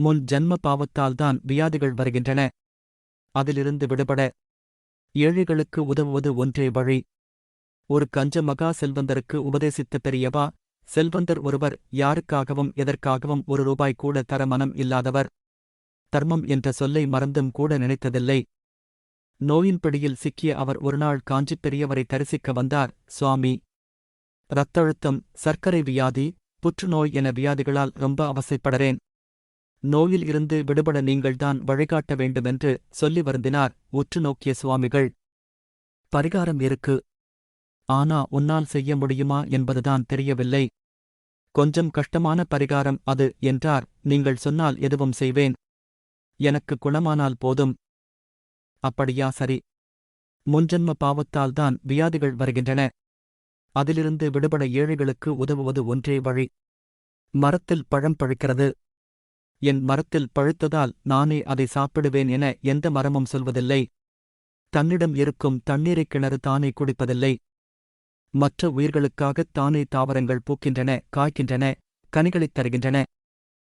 முன் ஜன்ம பாவத்தால்தான் வியாதிகள் வருகின்றன. அதிலிருந்து விடுபட ஏழைகளுக்கு உதவுவது ஒன்றே வழி. ஒரு கஞ்ச மகா செல்வந்தருக்கு உபதேசித்த பெரியவா செல்வந்தர் ஒருவர் யாருக்காகவும் எதற்காகவும் ஒரு ரூபாய் கூட தர மனம் இல்லாதவர். தர்மம் என்ற சொல்லை மறந்தும் கூட நினைத்ததில்லை. நோயின் பிடியில் சிக்கிய அவர் ஒருநாள் காஞ்சிப் பெரியவரை தரிசிக்க வந்தார் சுவாமி. இரத்தழுத்தம் சர்க்கரை வியாதி புற்றுநோய் என வியாதிகளால் ரொம்ப அவசைப்படறேன். நோயில் இருந்து விடுபட நீங்கள்தான் வழிகாட்ட வேண்டுமென்று சொல்லி வருந்தினார் உற்று நோக்கிய சுவாமிகள். பரிகாரம் இருக்கு ஆனா உன்னால் செய்ய முடியுமா என்பதுதான் தெரியவில்லை. கொஞ்சம் கஷ்டமான பரிகாரம் அது என்றார். நீங்கள் சொன்னால் எதுவும் செய்வேன். எனக்கு குணமானால் போதும். அப்படியா சரி. முன்ஜன்ம பாவத்தால்தான் வியாதிகள் வருகின்றன. அதிலிருந்து விடுபட ஏழைகளுக்கு உதவுவது ஒன்றே வழி. மரத்தில் பழம் பழுக்கிறது. என் மரத்தில் பழுத்ததால் நானே அதை சாப்பிடுவேன் என எந்த மரமும் சொல்வதில்லை. தன்னிடம் இருக்கும் தண்ணீரைக் கிணறு தானே குடிப்பதில்லை. மற்ற உயிர்களுக்காகத் தானே தாவரங்கள் பூக்கின்றன காய்க்கின்றன கனிகளைத் தருகின்றன.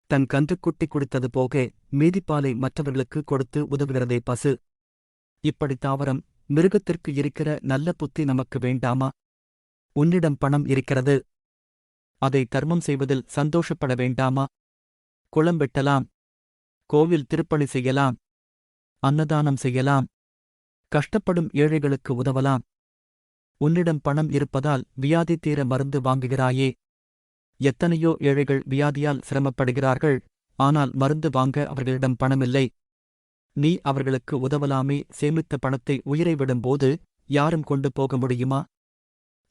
தன் கன்றுக்குட்டி குடித்தது போக மீதிப்பாலை மற்றவர்களுக்கு கொடுத்து உதவுகிறதே பசு. இப்படி தாவரம் மிருகத்திற்கு இருக்கிற நல்ல புத்தி நமக்கு வேண்டாமா? உன்னிடம் பணம் இருக்கிறது. அதை தர்மம் செய்வதில் சந்தோஷப்பட வேண்டாமா? குளம் வெட்டலாம் கோவில் திருப்பணி செய்யலாம். அன்னதானம் செய்யலாம். கஷ்டப்படும் ஏழைகளுக்கு உதவலாம். உன்னிடம் பணம் இருப்பதால் வியாதி தீர மருந்து வாங்குகிறாயே. எத்தனையோ ஏழைகள் வியாதியால் சிரமப்படுகிறார்கள். ஆனால் மருந்து வாங்க அவர்களிடம் பணமில்லை. நீ அவர்களுக்கு உதவலாமே. சேமித்த பணத்தை உயிரை விடும்போது யாரும் கொண்டு போக முடியுமா?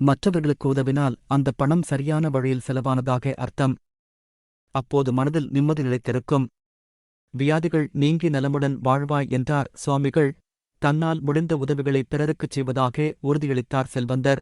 மற்றவர்களுக்கு உதவினால் அந்த பணம் சரியான வழியில் செலவானதாக அர்த்தம். அப்போது மனதில் நிம்மதி நிலைத்திருக்கும். வியாதிகள் நீங்கி நலமுடன் வாழ்வாய் என்றார். சுவாமிகள் தன்னால் முடிந்த உதவிகளை பிறருக்குச் செய்வதாக உறுதியளித்தார் செல்வந்தர்.